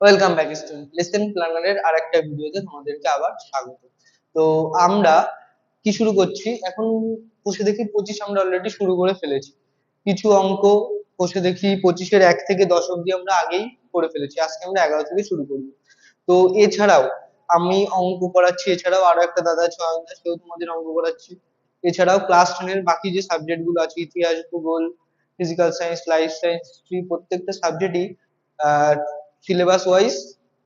Welcome back student lesson প্ল্যানারের আর একটা ভিডিওতে তোমাদেরকে আবার স্বাগত। তো আমরা কি শুরু করছি? এখন বসে দেখি পঁচিশ আমরা অলরেডি শুরু করে ফেলেছি। কিছু অঙ্ক বসে দেখি পঁচিশের এক থেকে দশ অব্দি আমরা আগেই করে ফেলেছি। আজকে আমরা এগারো থেকে শুরু করব। তো এছাড়াও আমি অঙ্ক করাচ্ছি এছাড়াও আরও একটা দাদা আছে অয়নদা, সেও তোমাদের অঙ্ক করাচ্ছি এছাড়াও ক্লাস টেনের বাকি যে সাবজেক্টগুলো আছে, ইতিহাস, ভূগোল ফিজিক্যাল সায়েন্স লাইফ সায়েন্স প্রত্যেকটা সাবজেক্টই সিলেবাস ওয়াইজ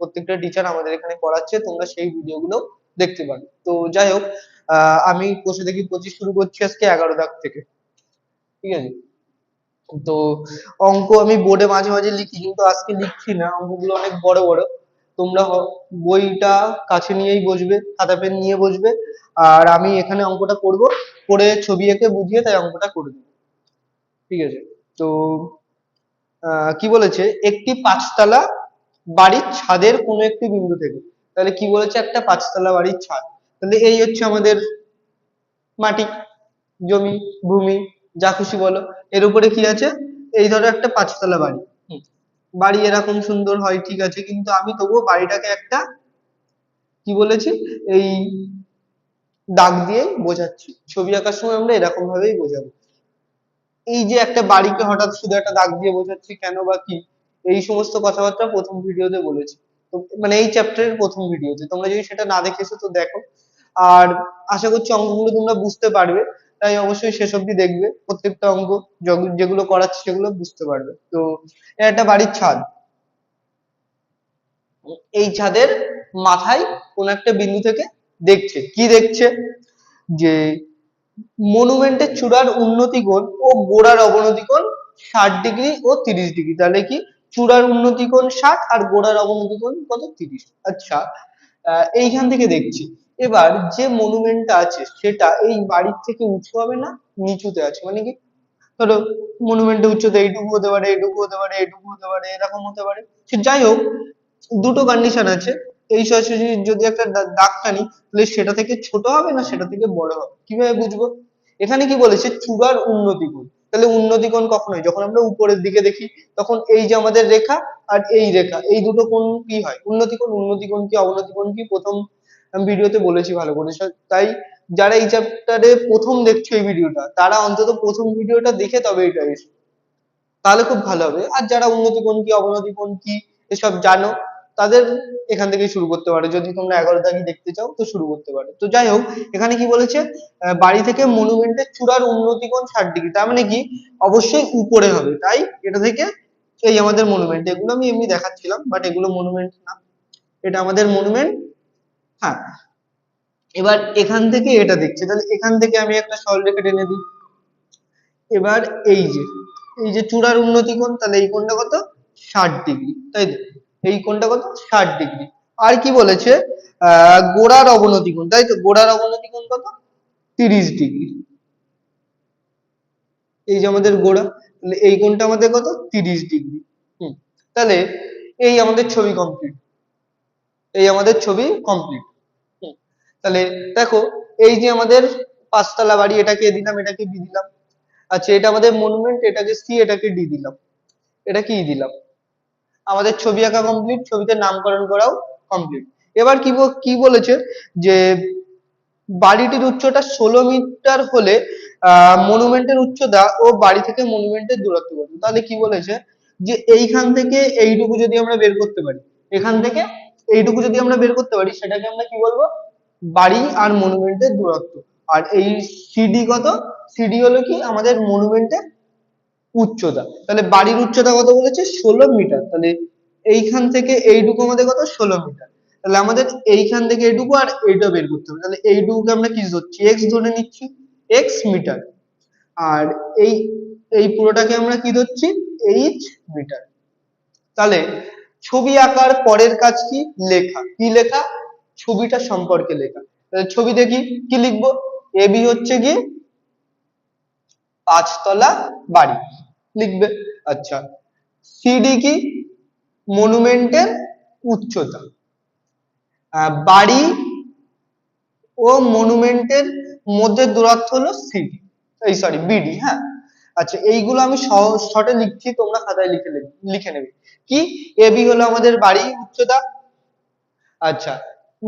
প্রত্যেকটা টিচার আমাদের এখানে পড়াচ্ছে তোমরা সেই ভিডিওগুলো দেখতে পারো। তো যাই হোক আমি বসে দেখি পঁচিশ শুরু করছি আজকে এগারো দাগ থেকে। ঠিক আছে? তো অঙ্ক আমি বোর্ডে মাঝে মাঝে লিখি, কিন্তু আজকে লিখছি না, অঙ্কগুলো অনেক বড় বড়। তোমরা বইটা কাছে নিয়েই বসবে, খাতা পেন নিয়ে বসবে, আর আমি এখানে অঙ্কটা করব, করে ছবি এঁকে বুঝিয়ে তাই অঙ্কটা করে দেবো। ঠিক আছে? তো কি বলেছে? একটি পাঁচতলা বাড়ির ছাদের কোনো একটি বিন্দু থেকে। তাহলে কি বলেছে একটা পাঁচতলা বাড়ির ছাদ? তাহলে এই হচ্ছে আমাদের মাটি জমি ভূমি যা খুশি বলো। এর উপরে কি আছে? এই ধরো একটা পাঁচতলা বাড়ি। বাড়ি এরকম সুন্দর হয় ঠিক আছে কিন্তু আমি তবুও বাড়িটাকে একটা কি বলেছি? এই দাগ দিয়ে বোঝাচ্ছি। ছবি আঁকার সময় আমরা এরকম ভাবেই বোঝাবো। এই যে একটা বাড়িকে হঠাৎ শুধু একটা দাগ দিয়ে বোঝাচ্ছি কেন বা কি? এই সমস্ত কথাবার্তা প্রথম ভিডিওতে বলেছি। তো মানে এই চ্যাপ্টারের প্রথম ভিডিওতে। তোমরা যদি সেটা না দেখেছ তো দেখো। আর আশা করছি অঙ্কগুলো তোমরা বুঝতে পারবে। তাই অবশ্যই শেষ অবধি দেখবে। প্রত্যেকটা অঙ্ক যগ- যেগুলো করাচ্ছি সেগুলো বুঝতে পারবে। তো একটা বাড়ির ছাদ। এই ছাদের মাথায় কোন একটা বিন্দু থেকে দেখছে। কি দেখছে? যে মনুমেন্টের চূড়ার উন্নতি কোণ ও গোড়ার অবনতি কোণ ষাট ডিগ্রি ও তিরিশ ডিগ্রি। তাহলে কি? চূড়ার উন্নতি কোণ ষাট আর গোড়ার অবনতি কোণ কত? তিরিশ। আচ্ছা এইখান থেকে দেখছি। এবার যে মনুমেন্টটা আছে, সেটা এই বাড়ির থেকে উঁচু হবে না? নিচুতে আছে। মানে কি? ধরো মনুমেন্টের উচ্চতা এইটুকু হতে পারে, এইটুকু হতে পারে, এইটুকু হতে পারে, এরকম হতে পারে। সে যাই হোক, দুটো কন্ডিশন আছে। এই সরাসরি যদি একটা দাগ টানি, তাহলে সেটা থেকে ছোট হবে না সেটা থেকে বড় হবে? কীভাবে বুঝব? এখানে কি বলেছে? চূড়ার উন্নতি কোণ। তাহলে উন্নতি কোণ কখন হয় যখন আমরা উপরের দিকে দেখি, তখন এই যে আমাদের রেখা আর এই রেখা, এই দুটো কোণ কি হয়? উন্নতি কোণ উন্নতি কোণ কি অবনতি কোণ কি? প্রথম ভিডিওতে বলেছি ভালো করে। তাই যারা এই চ্যাপ্টারে প্রথম দেখছ এই ভিডিওটা, তারা অন্তত প্রথম ভিডিওটা দেখে তবে এটা এসো। তাহলে খুব ভালো হবে। আর যারা উন্নতি কোণ কি অবনতি কোণ কি, এসব জানো। তাদের এখান থেকেই শুরু করতে পারো। যদি তোমরা এগারো দাগি দেখতে চাও, তো শুরু করতে পারো। তো যাই হোক, এখানে কি বলেছে? বাড়ি থেকে মনুমেন্টের চূড়ার উন্নতি কোণ ষাট ডিগ্রি তার মানে কি? অবশ্যই উপরে হবে। তাই এটা থেকে এই আমাদের মনুমেন্ট এগুলো আমি এমনি দেখাচ্ছিলাম বাট এগুলো মনুমেন্ট না। এটা আমাদের মনুমেন্ট হ্যাঁ। এবার এখান থেকে এটা দেখছে। তাহলে এখান থেকে আমি একটা সরলরেখা টেনে দিই। এবার এই যে এই যে চূড়ার উন্নতি কোণ তাহলে এই কোণটা কত? ষাট ডিগ্রি তাই তো? এই কোণটা কত? ষাট ডিগ্রি। আর কি বলেছে? গোড়ার অবনতি কোণ, তাই তো? গোড়ার অবনতি কোণ কত? তিরিশ ডিগ্রি। এই যে আমাদের গোড়া, তাহলে এই কোণটা আমাদের কত? তিরিশ ডিগ্রি। হুম, তাহলে এই আমাদের ছবি কমপ্লিট এই আমাদের ছবি কমপ্লিট তাহলে দেখো, এই যে আমাদের পাঁচতলা বাড়ি, এটাকে দিলাম, এটাকে বি দিলাম। আচ্ছা এটা আমাদের মনুমেন্ট এটাকে সি এটাকে ডি দিলাম। এটা কি দিলাম? আমাদের ছবি আঁকা কমপ্লিট ছবিতে নামকরণ করাও কমপ্লিট এবার কি কি বলেছে? যে বাড়িটির উচ্চতা ষোলো মিটার হলে মনুমেন্টের উচ্চতা ও বাড়ি থেকে মনুমেন্টের দূরত্ব কত তাহলে কি বলেছে? যে এইখান থেকে এইটুকু যদি আমরা বের করতে পারি, এখান থেকে এইটুকু যদি আমরা বের করতে পারি, সেটাকে আমরা কি বলব? বাড়ি আর মনুমেন্টের দূরত্ব। আর এই সিডি কত? সিডি হলো কি? আমাদের মনুমেন্টের উচ্চতা। তাহলে বাড়ির উচ্চতা কত বলেছে? ষোলো মিটার। তাহলে এইখান থেকে এইটুকু আমাদের কত? ষোলো মিটার। তাহলে আমাদের এইখান থেকে এইটুকু আর এইটা বের করতে হবে। তাহলে এইটুকুকে আমরা কি ধরছি? এক্স ধরে নিচ্ছি। X metre. আর এই এই পুরোটাকে আমরা কি ধরছি? H metre. তাহলে ছবি আঁকার পরের কাজ কি? লেখা। কি লেখা? ছবিটা সম্পর্কে লেখা। তাহলে ছবি দেখি কি লিখব? এবি হচ্ছে কি পাঁচতলা বাড়ি। লিখবে। আচ্ছা সিডি কি? মনুমেন্টের উচ্চতা। বাড়ি ও মনুমেন্টের মধ্যে দূরত্ব হলো সিডি এই সরি বিডি হ্যাঁ? আচ্ছা এইগুলো আমি শর্টে লিখছি, তোমরা খাতায় লিখে লিখে নেবে। কি? এবি হলো আমাদের বাড়ি উচ্চতা। আচ্ছা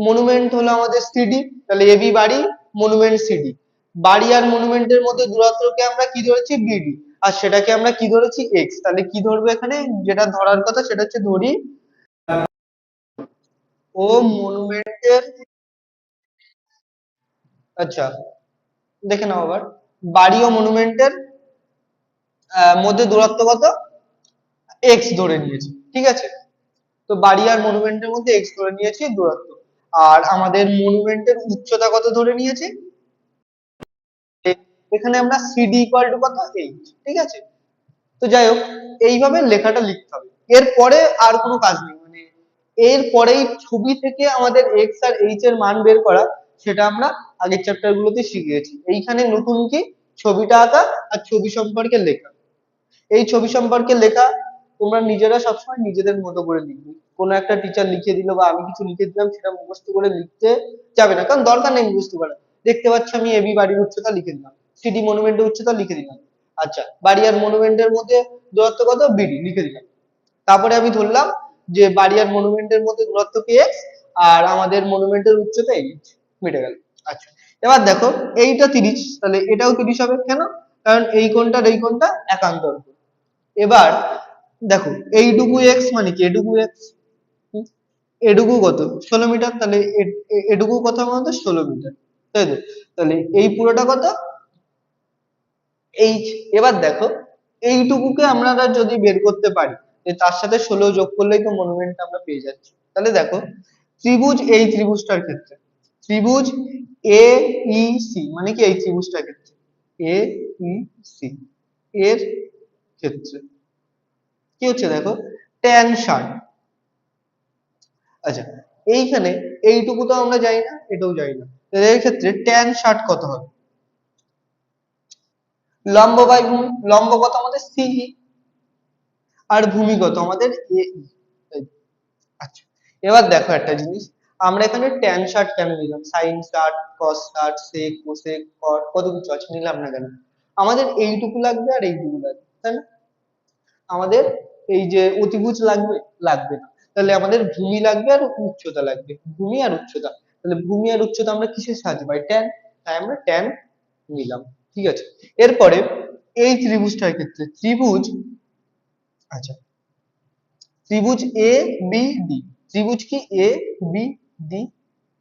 মনুমেন্ট হলো আমাদের সিডি তাহলে এবি বাড়ি মনুমেন্ট সিডি বাড়ি আর মনুমেন্টের মধ্যে দূরত্বকে আমরা কি ধরেছি? বিডি আর সেটাকে আমরা কি ধরেছি এক্স তাহলে কি ধরবো এখানে? যেটা ধরার কথা সেটা হচ্ছে ধরি ও মনুমেন্টের আচ্ছা দেখে নাও আবার। বাড়ি ও মনুমেন্টের মধ্যে দূরত্ব কত? এক্স ধরে নিয়েছি, ঠিক আছে? তো বাড়ি আর মনুমেন্টের মধ্যে এক্স ধরে নিয়েছি দূরত্ব। আর আমাদের মনুমেন্টের উচ্চতা কত ধরে নিয়েছি? এখানে আমরা সিডি ইকুয়াল টু কত? এইচ ঠিক আছে? তো যাই হোক, এইভাবে লেখাটা লিখতে হবে। এরপরে আর কোনো কাজ নেই। মানে এর পরেই ছবি থেকে আমাদের এক্স আর এইচ এর মান বের করা, সেটা আমরা আগের চ্যাপ্টার গুলোতে শিখিয়েছি। এইখানে নতুন কি? ছবিটা আঁকা আর ছবি সম্পর্কে লেখা। এই ছবি সম্পর্কে লেখা তোমরা নিজেরা সবসময় নিজেদের মতো করে লিখবে। কোনো একটা টিচার লিখে দিল বা আমি কিছু লিখে দিলাম, সেটা মুখস্থ করে লিখতে যাবে না। কারণ দরকার নেই মুখস্থ করা দেখতে পাচ্ছ আমি এবি বাড়ির উচ্চতা লিখে দিলাম। সিডি মনুমেন্টের উচ্চতা লিখে দিলাম। আচ্ছা বাড়ি আর মনুমেন্টের মধ্যে দূরত্ব কত? বিডি লিখে দিলাম। তারপরে আমি ধরলাম যে বাড়ি আর মনুমেন্টের মধ্যে দূরত্ব কি এক্স আর আমাদের মনুমেন্টের উচ্চতা এইচ মিটে গেল। আচ্ছা এবার দেখো, এইটা তিরিশ, তাহলে এটাও তিরিশ হবে। কেন? কারণ এই কোণটার এই কোণটা একান্তর এবার দেখো, এইটুকু এক্স মানে কি? এটুকু এক্স এটুকু কত? ষোলো মিটার, তাহলে এটুকু কত বলতো? ষোলো মিটার। তাই তো? তাহলে এই পুরোটা কত? এইচ এবার দেখো, এইটুকুকে আমরা যদি বের করতে পারি তার সাথে ষোলো যোগ করলেই তো মনুমেন্ট আমরা পেয়ে যাচ্ছি। তাহলে দেখো, ত্রিভুজ এই ত্রিভুজটার ক্ষেত্রে, ত্রিভুজ এ ই সি মানে কি এই ত্রিভুজটার ক্ষেত্রে? এ ই সি এর ক্ষেত্রে। কি হচ্ছে দেখো? ট্যান ষাট। আচ্ছা এইখানে এইটুকু তো আমরা জানি না, এটাও জানি না। এর ক্ষেত্রে ট্যান ষাট কত হবে? লম্ব বাই ভূমি লম্ব কত আমাদের সিই আর ভূমি কত আমাদের এ আচ্ছা এবার দেখো একটা জিনিস। আমরা এখানে ট্যান ষাট কেন নিলাম? সাইন ষাট কস ষাট সেক কোসেক কট কত কিছু আছে নিলাম না কেন আমাদের এইটুকু লাগবে আর এইটুকু লাগবে, তাই না? আমাদের এই যে অতিভুজ লাগবে লাগবে না। তাহলে আমাদের ভূমি লাগবে আর উচ্চতা লাগবে। ভূমি আর উচ্চতা। তাহলে ভূমি আর উচ্চতা আমরা কিসের সাহায্যে পাই ট্যান তাই আমরা ট্যান নিলাম। ঠিক আছে? এরপরে এই ত্রিভুজটার ক্ষেত্রে, ত্রিভুজ আচ্ছা ত্রিভুজ এ বি ডি ত্রিভুজ কি এ বি ডি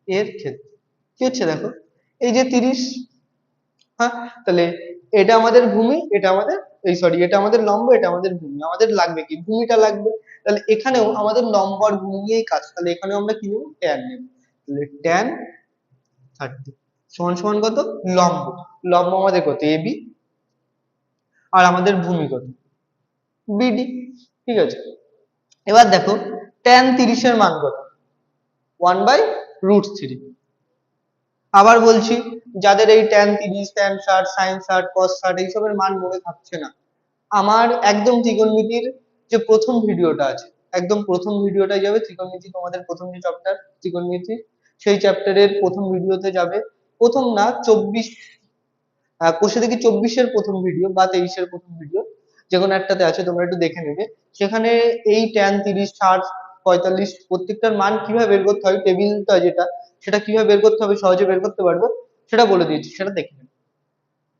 এর ক্ষেত্রে, কি হচ্ছে দেখো? এই যে তিরিশ হ্যাঁ তাহলে এটা আমাদের ভূমি, এটা আমাদের, এই সরি এটা আমাদের লম্ব, এটা আমাদের ভূমি, আমাদের লাগবে কি? ভূমিটা লাগবে। তাহলে এখানেও আমাদের লম্ব আর ভূমি নিয়েই কাজ, তাহলে এখানেও আমরা কি নেব? ট্যান নেব। তাহলে ট্যান থার্টি সমান সমান কত? লম্ব। লম্ব আমাদের কত? এবি আর আমাদের ভূমি কত? বিডি ঠিক আছে? এবার দেখো ট্যান তিরিশের মান কত? ওয়ান বাই রুট থ্রি আবার বলছি, যাদের এই ট্যান তিরিশ ট্যান ষাট সাইন ষাট কস ষাট এইসবের মান মনে থাকছে না, আমার একদম ত্রিকোণমিতির যে প্রথম ভিডিওটা আছে, একদম প্রথম ভিডিওটাই যাবে, ত্রিকোণমিতি তোমাদের প্রথম যে চ্যাপ্টার ত্রিকোণমিতি, সেই চ্যাপ্টারের প্রথম ভিডিওতে যাবে প্রথম না, চব্বিশ কোষে দেখি চব্বিশের প্রথম ভিডিও বা তেইশের প্রথম ভিডিও যে কোনো একটাতে আছে, তোমরা একটু দেখে নেবে। সেখানে এই ট্যান তিরিশ, ষাট, পঁয়তাল্লিশ প্রত্যেকটার মান কীভাবে বের করতে হয় টেবিলটা যেটা, সেটা কীভাবে বের করতে হবে, সহজে বের করতে পারব, সেটা বলে দিয়েছি, সেটা দেখে নেবে।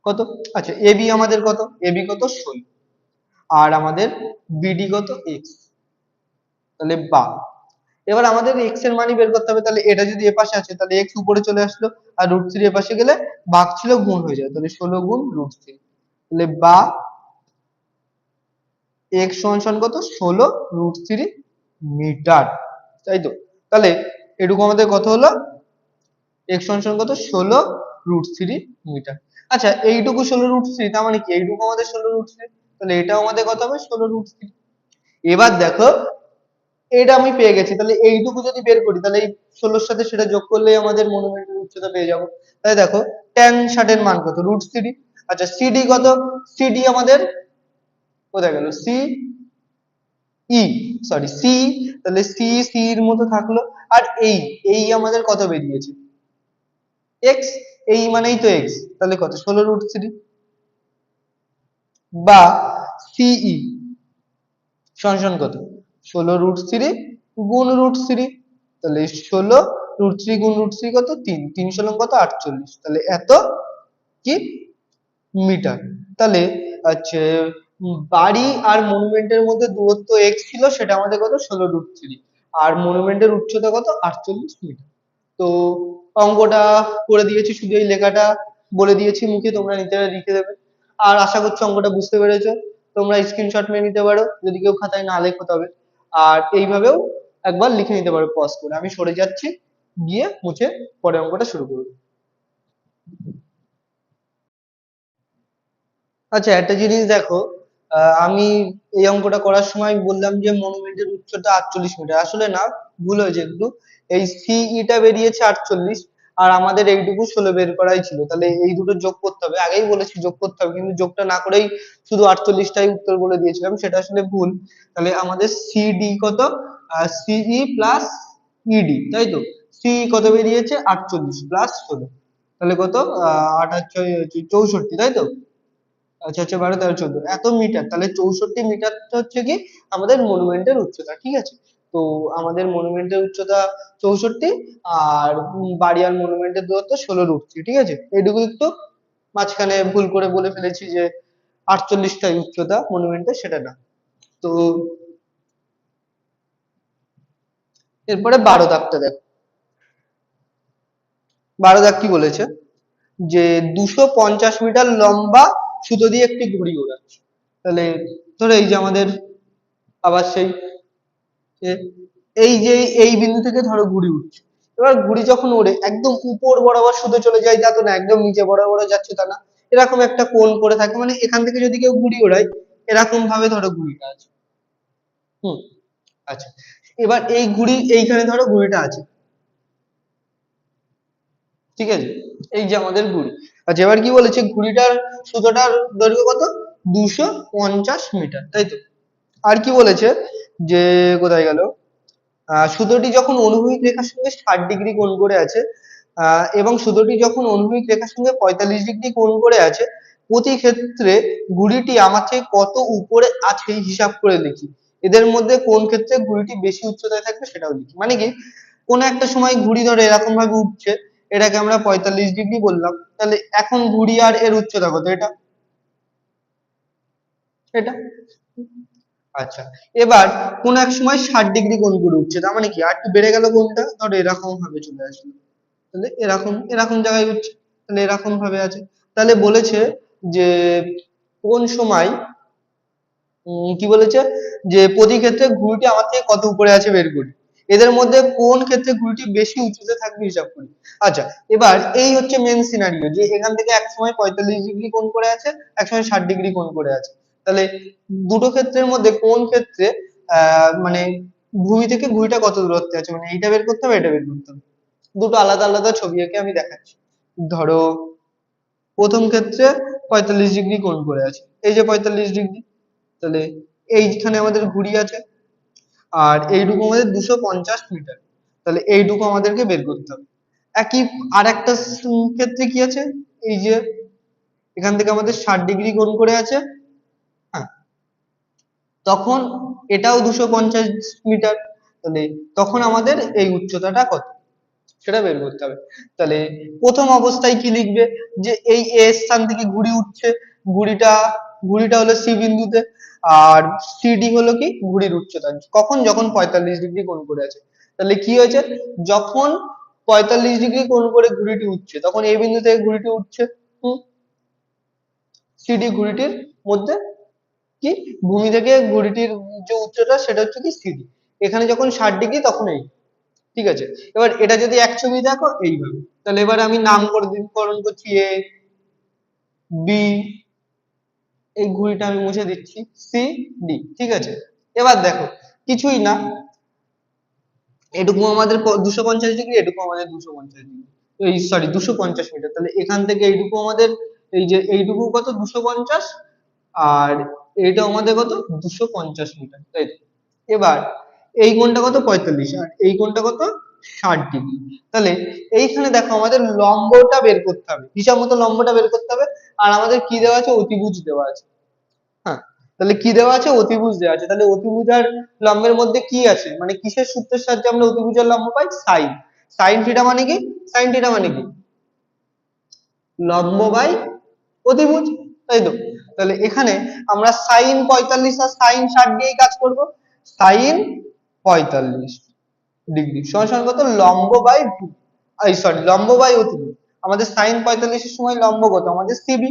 কত? আচ্ছা এবি আমাদের কত? এবি কত? ষোলো। আর আমাদের বিডি কত? এক্স তাহলে বা। এবার আমাদের এক্সের মানই বের করতে হবে, তাহলে এটা যদি এ পাশে আছে তাহলে এক্স উপরে চলে আসলো আর রুট থ্রি এ পাশে গেলে ভাগ ছিল গুণ হয়ে যায় তাহলে ষোলো গুণ রুট থ্রি তাহলে বা এক্স সমান কত? ষোলো রুট থ্রি মিটার তাই তো? তাহলে এটুকু আমাদের কত হলো? এক্স সমান কত? ষোলো রুট থ্রি মিটার আচ্ছা এইটুকু ষোলো রুট থ্রি তার মানে কি? এইটুকু আমাদের ষোলো রুট থ্রি তাহলে এটাও আমাদের কত হবে? ষোলো রুট থ্রি এবার দেখো এটা আমি পেয়ে গেছি। তাহলে এইটুকু যদি বের করি, তাহলে এই ষোলোর সাথে সেটা যোগ করলেই আমাদের মনুমেন্টের উচ্চতা পেয়ে যাব। তাহলে দেখো ট্যান ষাটের মান কত? রুট সিডি আচ্ছা সিডি কত? সিডি আমাদের কোথায় গেল সি ই সরি সি তাহলে সি সি এর মতো থাকল। আর এই এই আমাদের কত বেরিয়েছে? এক্স এই মানেই তো এক্স তাহলে কত? ষোলো রুট থ্রি বা সিই সমান সমান কত? ষোলো রুট থ্রি গুণ রুট থ্রি তাহলে ষোলো রুট থ্রি গুণ রুট থ্রি কত? তিন। তিন ষোলো কত? আটচল্লিশ। তাহলে এত কি? মিটার। তাহলে আচ্ছা বাড়ি আর মনুমেন্টের মধ্যে দূরত্ব x ছিল সেটা আমাদের কত? ষোলো রুট থ্রি আর মনুমেন্টের উচ্চতা কত? আটচল্লিশ মিটার। তো অঙ্কটা করে দিয়েছি, শুধু এই লেখাটা বলে দিয়েছি মুখে, তোমরা নিজেরা লিখে দেবে। আর আশা করছি অঙ্কটা বুঝতে পেরেছ। তোমরা স্ক্রিনশট নিয়ে নিতে পারো। যদি কেউ খাতায় না লেখো তবে। আর এইভাবেও একবার লিখে নিতে পারো পজ করে। আমি সরে যাচ্ছি, গিয়ে মুছে পরে অঙ্কটা শুরু করব। আচ্ছা একটা জিনিস দেখো আমি এই অঙ্কটা করার সময় বললাম যে মনুমেন্টের উচ্চতা আটচল্লিশ মিটার আসলে না, ভুল হয়েছে একটু। এই সিইটা বেরিয়েছে আটচল্লিশ আর আমাদের এইটুকু ষোলো বের করাই ছিল। তাহলে এই দুটো যোগ করতে হবে। আগেই বলেছি যোগ করতে হবে, কিন্তু যোগটা না করেই শুধু আটচল্লিশটাই উত্তর বলে দিয়েছিলাম, সেটা আসলে ভুল। তাহলে আমাদের সিডি কত? সিই প্লাস ইডি তাই তো? সিই কত বেরিয়েছে? আটচল্লিশ প্লাস ষোলো। তাহলে কত? ছয় চৌষট্টি, তাই তো? আচ্ছা আচ্ছা বারো, তেরো, চোদ্দ। এত মিটার, তাহলে চৌষট্টি মিটারটা হচ্ছে কি? আমাদের মনুমেন্টের উচ্চতা, ঠিক আছে? তো আমাদের মনুমেন্টের উচ্চতা চৌষট্টি আর উম, বাড়ি আর মনুমেন্টের দূরত্ব ষোলো রুট থ্রি ঠিক আছে? এইটুকু একটু মাঝখানে ভুল করে বলে ফেলেছি যে আটচল্লিশটাই উচ্চতা মনুমেন্টের সেটা না। তো এরপরে বারো দাগটা দেখো। বারো দাগ কি বলেছে? যে দুশো পঞ্চাশ মিটার লম্বা সুতো দিয়ে একটি ঘড়ি ওড়াচ্ছে। তাহলে ধরো এই যে আমাদের আবার সেই এ, এই যে এই বিন্দু থেকে ধরো ঘুড়ি উঠছে। এবার ঘুড়ি যখন ওড়ে একদম উপর বরাবর সুতো চলে যায় তা তো না একদম নিচে বরাবর যাচ্ছে তা না। এরকম একটা কোণ করে থাকে মানে এখান থেকে যদি কেউ ঘুড়ি ওড়ায় এরকম ভাবে ধরো ঘুড়িটা আছে। হুম আচ্ছা। এবার এই ঘুড়ি এইখানে ধরো ঘুড়িটা আছে। ঠিক আছে? এই যে আমাদের ঘুড়ি আচ্ছা এবার কি বলেছে? ঘুড়িটার সুতোটার দৈর্ঘ্য কত? দুশো পঞ্চাশ মিটার তাই তো? আর কি বলেছে? যে কোথায় গেল? সুতোটি যখন অনুভূমিক রেখার সঙ্গে ষাট ডিগ্রি কোণ করে আছে এবং সুতোটি যখন অনুভূমিক রেখার সঙ্গে পঁয়তাল্লিশ ডিগ্রি কোণ করে আছে, প্রতি ক্ষেত্রে ঘুড়িটি আমার থেকে কত উপরে আছে হিসাব করে লিখি। এদের মধ্যে কোন ক্ষেত্রে ঘুড়িটি বেশি উচ্চতায় থাকবে সেটাও লিখি। মানে কি? কোন একটা সময় ঘুড়ি ধরে এরকম ভাবে উঠছে, এটাকে আমরা পঁয়তাল্লিশ ডিগ্রি বললাম, তাহলে এখন ঘুড়ি আর এর উচ্চতা কত? এটা? এটা? আচ্ছা এবার কোন এক সময় ষাট ডিগ্রি কোণ করে উঠছে, তার মানে কি? আর একটু বেড়ে গেল কোণটা, ধরো এরকম ভাবে চলে আসলো। তাহলে এরকম এরকম জায়গায় উঠছে, তাহলে এরকম ভাবে আছে। তাহলে বলেছে যে কোন সময় কি বলেছে? যে প্রতি ক্ষেত্রে ঘুড়িটি আমার থেকে কত উপরে আছে বের করি। এদের মধ্যে কোন ক্ষেত্রে ঘুড়িটি বেশি উঁচুতে থাকবে হিসাব করি। আচ্ছা এবার এই হচ্ছে মেন সিনারিও যে এখান থেকে এক সময় পঁয়তাল্লিশ ডিগ্রি কোণ করে আছে, এক সময় ষাট ডিগ্রি কোণ করে আছে। তাহলে দুটো ক্ষেত্রের মধ্যে কোন ক্ষেত্রে মানে ভূমি থেকে ঘুড়িটা কত দূরত্বে আছে? মানে এইটা বের করতে হবে, এটা বের করতে হবে। দুটো আলাদা আলাদা ছবি এঁকে আমি দেখাচ্ছি। ধরো, প্রথম ক্ষেত্রে পঁয়তাল্লিশ ডিগ্রি কোণ করে আছে। এই যে পঁয়তাল্লিশ ডিগ্রি, তাহলে এইখানে আমাদের ঘুড়ি আছে, আর এইটুকু আমাদের দুশো পঞ্চাশ মিটার। তাহলে এইটুকু আমাদেরকে বের করতে হবে। একই আর একটা ক্ষেত্রে কি আছে? এই যে, এখান থেকে আমাদের ষাট ডিগ্রি কোণ করে আছে তখন এটাও দুশো পঞ্চাশ মিটার, তাহলে তখন আমাদের এই উচ্চতাটা কত? সেটা বের করতে হবে। তাহলে প্রথম অবস্থায় কি লিখবে? যে এই এ স্থান থেকে ঘুড়ি উঠছে। ঘুড়িটা ঘুড়িটা হলো সি বিন্দুতে, আর সিডি হলো কি? ঘুড়ির উচ্চতা। কখন? যখন পঁয়তাল্লিশ ডিগ্রি কোণ করে আছে। তাহলে কি হয়েছে? যখন পঁয়তাল্লিশ ডিগ্রি কোণ করে ঘুড়িটি উঠছে, তখন এই বিন্দু থেকে ঘুড়িটি উঠছে। সিডি ঘুড়িটির মধ্যে কি? ভূমি থেকে ঘুড়িটির যে উচ্চতা সেটা হচ্ছে কি সিডি এখানে যখন ষাট ডিগ্রি তখন এই। ঠিক আছে? এবার এটা যদি এক ছবি দেখো, এইভাবে। তাহলে এবার আমি নামকরণ করছি এ বি এই ঘুড়িটা আমি মুছে দিচ্ছি সি ডি ঠিক আছে? এবার দেখো, কিছুই না। এটুকু আমাদের দুশো পঞ্চাশ ডিগ্রি, এটুকু আমাদের দুশো পঞ্চাশ ডিগ্রি। এই সরি দুশো পঞ্চাশ মিটার। তাহলে এখান থেকে এইটুকু আমাদের, এই যে এইটুকু কত? দুশো পঞ্চাশ। আর এইটা আমাদের কত? দুশো পঞ্চাশ মিটার, তাই? এবার, এই কোণটা কত? পঁয়তাল্লিশ, আর এই কোণটা কত? ষাট ডিগ্রি। তাহলে এইখানে দেখো আমাদের লম্বটা বের করতে হবে, হিসাব মতো লম্বটা বের করতে হবে, আর আমাদের কি দেওয়া আছে? অতিভুজ দেওয়া আছে। হ্যাঁ তাহলে কি দেওয়া আছে? অতিভুজ দেওয়া আছে। তাহলে অতিভুজ আর লম্বের মধ্যে কি আছে? মানে কিসের সূত্রের সাহায্যে আমরা অতিভুজ আর লম্ব পাই? সাইন। সাইন থিটা মানে কি? সাইন থিটা মানে কি? লম্ব বাই অতিভুজ, তাই তো? তাহলে এখানে আমরা সাইন পঁয়তাল্লিশ আর সাইন ষাট দিয়েই কাজ করব। সাইন পঁয়তাল্লিশ ডিগ্রি। সমান কত? লম্ব বাই এই সরি লম্ব বাই অতিভুজ আমাদের সাইন পঁয়তাল্লিশের সময় লম্ব কত? আমাদের সিবি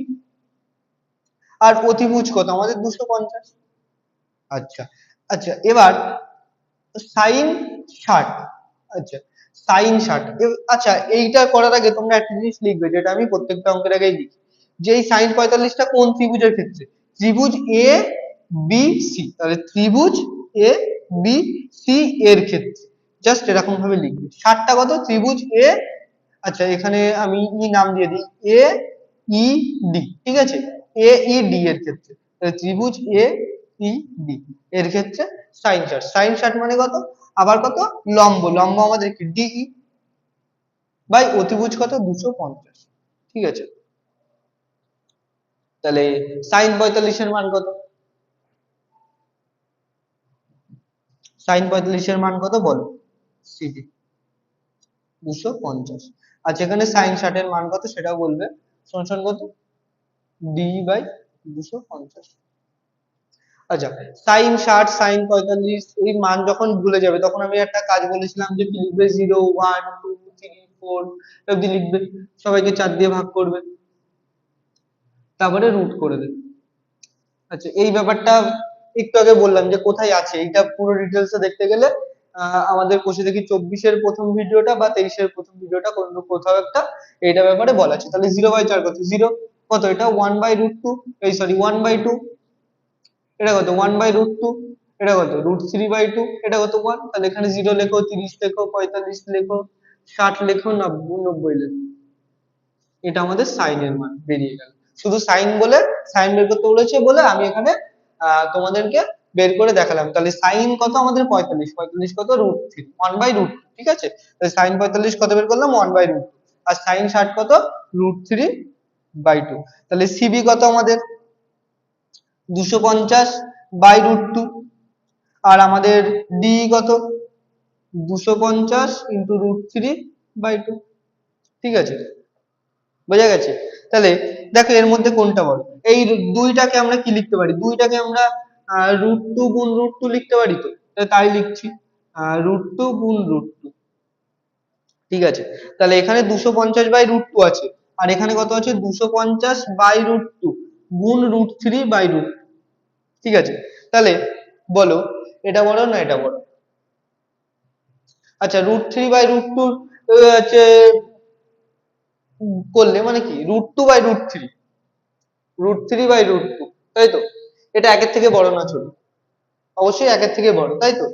আর অতিভুজ কত? আমাদের দুশো পঞ্চাশ। আচ্ছা আচ্ছা এবার সাইন ষাট। আচ্ছা সাইন ষাট। আচ্ছা এইটা করার আগে তোমরা একটা জিনিস লিখবে, যেটা আমি প্রত্যেকটা অঙ্কের আগেই লিখি। যে এই সাইন পঁয়তাল্লিশটা কোন ত্রিভুজের ক্ষেত্রে? ত্রিভুজ এ বি সি তাহলে ত্রিভুজ এ বি সি এর ক্ষেত্রে। জাস্ট এরকম ভাবে লিখবে। ষাটটা কত? ত্রিভুজ এ আচ্ছা এখানে আমি ই নাম দিয়ে দিই। এ ই ডি ঠিক আছে? এ ই ডি এর ক্ষেত্রে। ত্রিভুজ এ ই ডি এর ক্ষেত্রে সাইন ষাট। সাইন ষাট মানে কত? আবার কত? লম্ব। লম্ব আমাদের কি? ডিই বাই অতিভুজ কত? দুশো পঞ্চাশ। ঠিক আছে? তাহলে সাইন পঁয়তাল্লিশের মান কত? সাইন পঁয়তাল্লিশের মান কত বলো? সিডি দুশো পঞ্চাশ। আচ্ছা এখানে সাইন ষাটের মান কত সেটাও বলবে। সমান কত? ডি বাই দুশো পঞ্চাশ। আচ্ছা সাইন ষাট সাইন পঁয়তাল্লিশ এই মান যখন ভুলে যাবে, তখন আমি একটা কাজ বলেছিলাম যে লিখবে? Zero one two three four অব্দি লিখবে। সবাইকে চার দিয়ে ভাগ করবে। তারপরে রুট করে দেবে। আচ্ছা এই ব্যাপারটা একটু আগে বললাম যে কোথায় আছে? এইটা পুরো ডিটেলস দেখতে গেলে আমাদের কোষে দেখি চব্বিশের প্রথম ভিডিওটা বা তেইশের প্রথম ভিডিওটা কোনো কোথাও একটা এইটা ব্যাপারে বলা আছে। তাহলে জিরো বাই চার কত? জিরো কত? এটা ওয়ান বাই রুট টু এই সরি ওয়ান বাই টু এটা কত? ওয়ান বাই রুট টু এটা কত? রুট থ্রি বাই টু এটা কত? ওয়ান তাহলে এখানে জিরো লেখো, তিরিশ লেখো, পঁয়তাল্লিশ লেখো, ষাট লেখো নব্বই লেখো। এটা আমাদের সাইনের মান, বেরিয়ে গেল। শুধু সাইন বলে, সাইন বের করতে বলেছে বলে আমি এখানে তোমাদেরকে বের করে দেখালাম। তাহলে সাইন কত? আমাদের পঁয়তাল্লিশ। পঁয়তাল্লিশ কত? Root three one by root ঠিক আছে? তাহলে সাইন পঁয়তাল্লিশ কত বের করলাম? ওয়ান বাই রুট আর সাইন ষাট কত? রুট থ্রি বাই টু তাহলে সিবি কত আমাদের? দুশো পঞ্চাশ বাই রুট টু আর আমাদের ডি কত? দুশো পঞ্চাশ into root three by two ঠিক আছে? বোঝা গেছে? তাহলে দেখো এর মধ্যে কোনটা বড় এই দুইটাকে আমরা কি লিখতে পারি? দুইটাকে আমরা রুট টু গুণ রুট টু লিখতে পারি তো? তাই লিখছি। রুট টু গুণ রুট টু ঠিক আছে? তাহলে এখানে দুশো পঞ্চাশ বাই রুট টু আছে। আর এখানে কত আছে? দুশো পঞ্চাশ বাই রুট টু গুণ রুট থ্রি বাই রুট ঠিক আছে? তাহলে বলো, এটা বড় না এটা বড় আচ্ছা root three by root two হচ্ছে করলে মানে কি? Root two by root three root three by root two তাই তো? এটা একের থেকে বড় না ছোট? অবশ্যই একের থেকে বড়, তাই তো?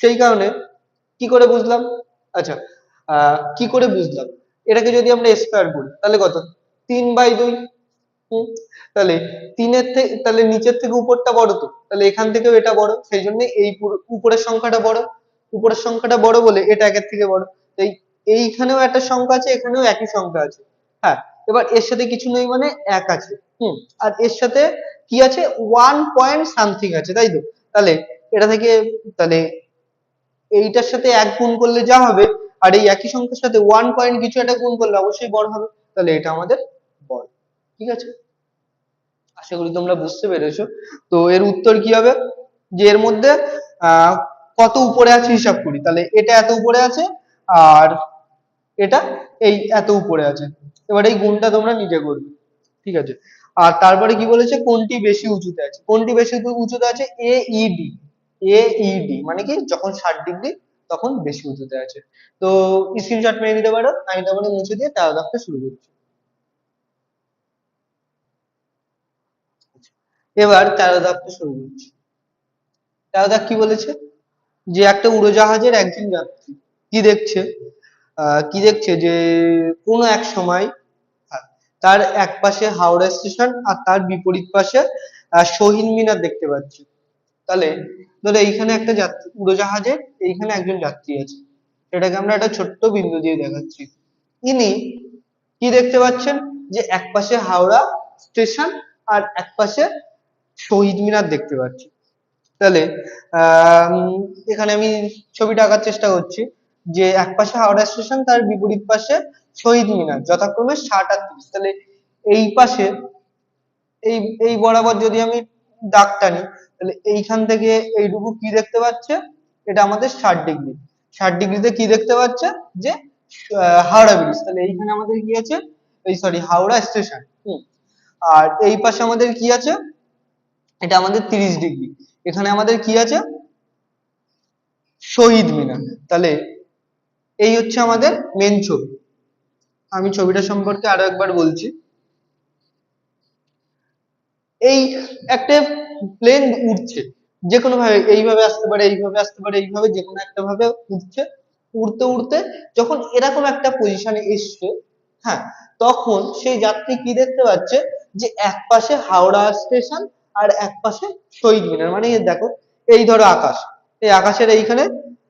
সেই কারণে কি করে বুঝলাম? আচ্ছা কি করে বুঝলাম? এটাকে যদি আমরা স্কোয়ার করি, তাহলে কত? তিন বাই দুই। তাহলে তিনের থেকে তাহলে নিচের থেকে উপরটা বড় তো? তাহলে এখান থেকেও এটা বড়, সেই জন্য এই উপরের সংখ্যাটা বড়। উপরের সংখ্যাটা বড় বলে এটা একের থেকে বড়। তো এই এইখানেও একটা সংখ্যা আছে, এখানেও একই সংখ্যা আছে। হ্যাঁ এবার এর সাথে কিছু নেই মানে এক আছে, হুম, আর এর সাথে কি আছে? ওয়ান পয়েন্ট সামথিং আছে, তাই তো? তাহলে এটা থেকে তাহলে এইটার সাথে এক গুণ করলে যা হবে, আর এই একই সংখ্যার সাথে ওয়ান পয়েন্ট কিছু একটা গুণ করলে অবশ্যই বড় হবে, তাহলে এটা আমাদের বড়, ঠিক আছে? আশা করি তোমরা বুঝতে পেরেছ। তো এর উত্তর কি হবে? যে এর মধ্যে কত উপরে আছে হিসাব করি, তাহলে এটা এত উপরে আছে, আর এটা এই এত উপরে আছে। এবার এই গুণটা তোমরা নিজে করবে, ঠিক আছে? আর তারপরে কি বলেছে? কোনটি বেশি উঁচুতে আছে? কোনটি বেশি উঁচুতে আছে? এ E D A E D মানে কি? যখন ষাট ডিগ্রি, তখন বেশি উঁচুতে আছে। তো স্ক্রিনশট মেরে নিতে পারো, আমি তারপরে মুছে দিয়ে তেরো দাগটা শুরু করছি। এবার তেরো দাগটা শুরু করছি। তেরো দাগ কি বলেছে? যে একটা উড়োজাহাজের একজন যাত্রী, কি দেখছে? কি দেখছে? যে কোনো এক সময় তার এক পাশে হাওড়া স্টেশন আর তার বিপরীত পাশে শহীদ মিনার দেখতে পাচ্ছি। তাহলে ধরো এইখানে একটা যাত্রী উড়োজাহাজে এইখানে একজন যাত্রী আছে। সেটাকে আমরা একটা ছোট্ট বিন্দু দিয়ে দেখাচ্ছি। ইনি কি দেখতে পাচ্ছেন? যে এক পাশে হাওড়া স্টেশন আর এক পাশে শহীদ মিনার দেখতে পাচ্ছি। তাহলে এখানে আমি ছবিটা আঁকার চেষ্টা করছি। যে এক পাশে হাওড়া স্টেশন, তার বিপরীত পাশে শহীদ মিনার যথাক্রমে ষাট আর তিরিশ। তাহলে এই পাশে, এই এই বরাবর যদি আমি দাগ টানি তাহলে এইখান থেকে এইটুকু কি দেখতে পাচ্ছে? এটা আমাদের ষাট ডিগ্রি। ষাট ডিগ্রিতে কি দেখতে পাচ্ছে? যে হাওড়া ব্রিজ তাহলে এইখানে আমাদের কি আছে? এই সরি হাওড়া স্টেশন আর এই পাশে আমাদের কি আছে? এটা আমাদের তিরিশ ডিগ্রি। এখানে আমাদের কি আছে? শহীদ মিনার। তাহলে এই হচ্ছে আমাদের মেন ছবি। আমি ছবিটা সম্পর্কে আরও একবার বলছি। এই একটা প্লেন উঠছে যে কোনো ভাবে, এইভাবে আসতে পারে, এইভাবে আসতে পারে, এইভাবে যে কোনো একটা ভাবে উঠছে উড়তে উড়তে যখন এরকম একটা পজিশনে এসছে হ্যাঁ তখন সেই যাত্রী কি দেখতে পাচ্ছে? যে এক পাশে হাওড়া স্টেশন আর এক পাশে শহীদ মিনার। মানে দেখো, এই ধরো আকাশ, এই আকাশের এইখানে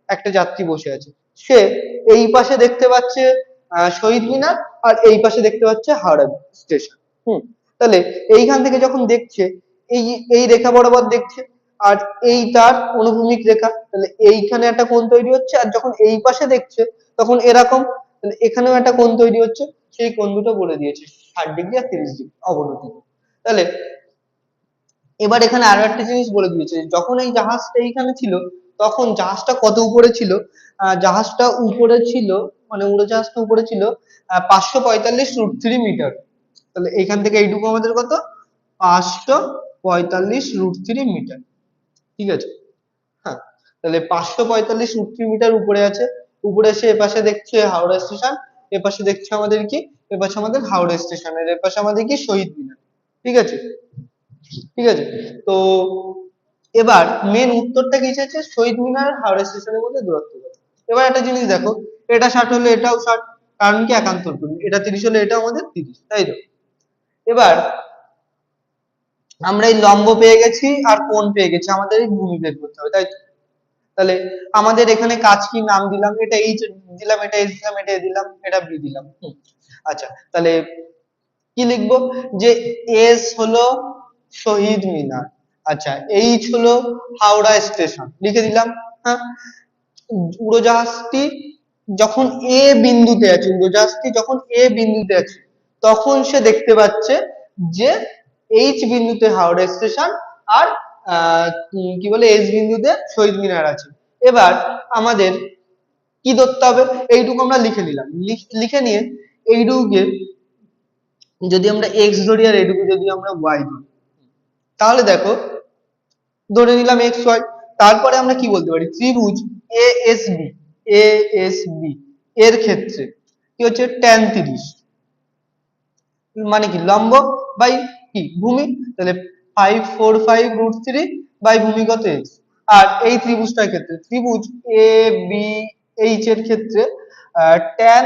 একটা যাত্রী বসে আছে। সে এই পাশে দেখতে পাচ্ছে শহীদ মিনার আর এই পাশে দেখতে পাচ্ছে হাওড়া স্টেশন। হুম, তাহলে এইখান থেকে যখন দেখছে, এই এই রেখা বরাবর দেখছে, আর এই তার অনুভূমিক রেখা, তাহলে এইখানে একটা কোণ তৈরি হচ্ছে, আর যখন এই পাশে দেখছে, তখন এরকম এখানেও একটা কোণ তৈরি হচ্ছে, সেই কোণ দুটো বলে দিয়েছে, ষাট ডিগ্রি আর তিরিশ ডিগ্রি অবনতি। তাহলে এবার এখানে আরও একটা জিনিস বলে দিয়েছে, যখন এই জাহাজটা এইখানে ছিল, তখন জাহাজটা কত উপরে ছিল? জাহাজটা উপরে ছিল মানে উড়োজাহাজটা উপরে ছিল পাঁচশো পঁয়তাল্লিশ রুট থ্রি মিটার তাহলে এখান থেকে এইটুকু আমাদের কত? পাঁচশো পঁয়তাল্লিশ রুট থ্রি মিটার ঠিক আছে? হ্যাঁ তাহলে পাঁচশো পঁয়তাল্লিশ রুট থ্রি মিটার উপরে আছে। উপরে এসে এপাশে দেখছে হাওড়া স্টেশন এপাশে দেখছে আমাদের কি? এপাশে আমাদের হাওড়া স্টেশনের এপাশে আমাদের কি? শহীদ মিনার। ঠিক আছে? ঠিক আছে? তো এবার মেন উত্তরটা কি চাইছে? শহীদ মিনার হাওড়া স্টেশনের মধ্যে দূরত্ব এবার একটা জিনিস দেখো। এটা ষাট হলে এটাও ষাট, কারণ কি একান্তর এটা তিরিশ হলে এটাও আমাদের তিরিশ, তাই তো? এবার আমরা এই লম্ব পেয়ে গেছি আর কোণ পেয়ে গেছি, আমাদের এই ভূমি বের করতে হবে, তাই তো? তাহলে আমাদের এখানে কাজ কি নাম দিলাম? এটা এইচ দিলাম, এটা এস দিলাম, এটা এ দিলাম, এটা বি দিলাম আচ্ছা তাহলে কি লিখব? যে এস হলো শহীদ মিনার আচ্ছা এইচ হলো হাওড়া স্টেশন, লিখে দিলাম হ্যাঁ? উড়োজাহাজটি যখন এ বিন্দুতে আছে উড়োজাহাজটি যখন এ বিন্দুতে আছে, তখন সে দেখতে পাচ্ছে যে এইচ বিন্দুতে হাওড়া স্টেশন আর কি বলে এস বিন্দুতে শহীদ মিনার আছে। এবার আমাদের কি ধরতে হবে? এইটুকু আমরা লিখে নিলাম। লিখ- লিখে নিয়ে এইটুকুকে যদি আমরা এক্স ধরি আর এইটুকু যদি আমরা ওয়াই ধরি, তাহলে দেখো, ধরে নিলাম এক্স ওয়াই তারপরে আমরা কি বলতে পারি? ত্রিভুজ A S B A S B এর ক্ষেত্রে কি হচ্ছে? ট্যান তিরিশ। মানে কি? লম্ব বাই কি? ভূমি? তাহলে five four five root three by ভূমিগত X আর এই ত্রিভুজটার ক্ষেত্রে, ত্রিভুজ এ বি এইচ এর ক্ষেত্রে ট্যান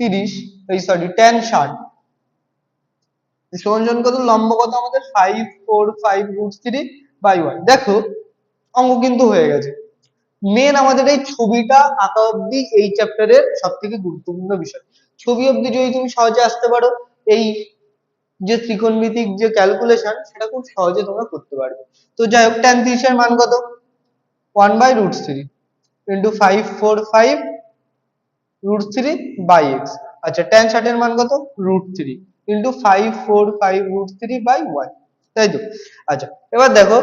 তিরিশ, এই সরি ট্যান ষাট। সমান কত? লম্ব কত আমাদের? Five four five root three by one দেখো, অঙ্ক কিন্তু হয়ে গেছে। মেন আমাদের এই ছবিটা আঁকা অব্দি এই চ্যাপ্টারের সব থেকে গুরুত্বপূর্ণ বিষয়। ছবি অব্দি যদি তুমি সহজে আসতে পারো, এই যে ত্রিকোণমিতিক যে ক্যালকুলেশন সেটা খুব সহজে তোমরা করতে পারবে। তো যাই হোক ট্যান তিরিশের মান কত? One by root three into five four five root three by X আচ্ছা ট্যান ষাটের মান কত? Root three into five four five root three by one তাই তো? আচ্ছা এবার দেখো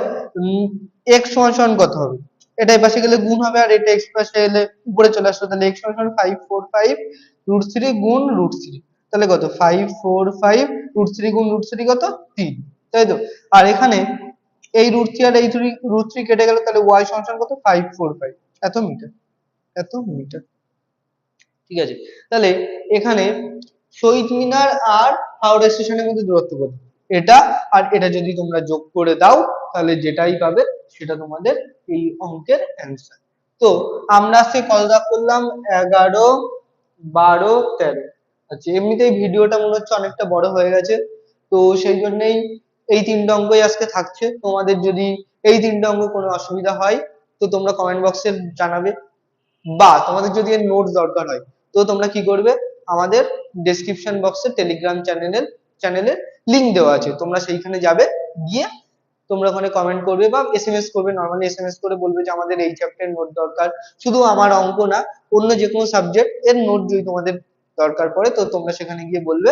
এক্স সমান সমান কত হবে? এটা পাশে গেলে গুণ হবে আর এটা এক্স পাশে এলে উপরে চলে আসলো। তাহলে এক্স সমান five four five root three গুণ রুট থ্রি তাহলে কত? Five four five root three গুণ রুট থ্রি কত? তিন। তাই তো? আর এখানে এই রুট থ্রি আর এই থ্রি রুট থ্রি কেটে গেল, তাহলে ওয়াই সমান কত? ফাইভ ফোর ফাইভ এত মিটার। এত মিটার। ঠিক আছে? তাহলে এখানে শহীদ মিনার আর হাওড়া স্টেশনের মধ্যে দূরত্ব কত? এটা, আর এটা যদি তোমরা যোগ করে দাও, তাহলে যেটাই পাবে সেটা তোমাদের এই অঙ্কের অ্যান্সার তো আমরা কত দাগ করলাম এগারো, বারো, তেরো। আচ্ছা এমনিতেই ভিডিওটা মনে হচ্ছে অনেকটা বড় হয়ে গেছে। তো সেই জন্যেই এই তিনটা অঙ্কই আজকে থাকছে। তোমাদের যদি এই তিনটা অঙ্ক কোনো অসুবিধা হয়, তো তোমরা কমেন্ট বক্সে জানাবে। বা তোমাদের যদি এর নোটস দরকার হয়, তো তোমরা কি করবে? আমাদের ডেসক্রিপশন বক্সে টেলিগ্রাম চ্যানেলের চ্যানেলের লিংক দেওয়া আছে। তোমরা সেইখানে যাবে, গিয়ে তোমরা ওখানে কমেন্ট করবে বা এসএমএস করবে। নর্মালি এসএমএস করে বলবে যে আমাদের এই চ্যাপ্টারের নোট দরকার। শুধু আমার অঙ্ক না, অন্য যে কোনো সাবজেক্ট এর নোট যদি তোমাদের দরকার পড়ে, তো তোমরা সেখানে গিয়ে বলবে,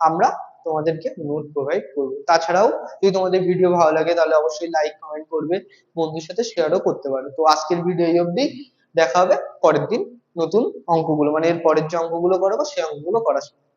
আমরা তোমাদেরকে নোট প্রোভাইড করব। তাছাড়াও যদি তোমাদের ভিডিও ভালো লাগে, তাহলে অবশ্যই লাইক কমেন্ট করবে, বন্ধুর সাথে শেয়ারও করতে পারো। তো আজকের ভিডিও এই অবধি। দেখা হবে পরের দিন নতুন অঙ্কগুলো। মানে এর পরের যে অঙ্কগুলো করাবো সেই অঙ্কগুলো করার সময়।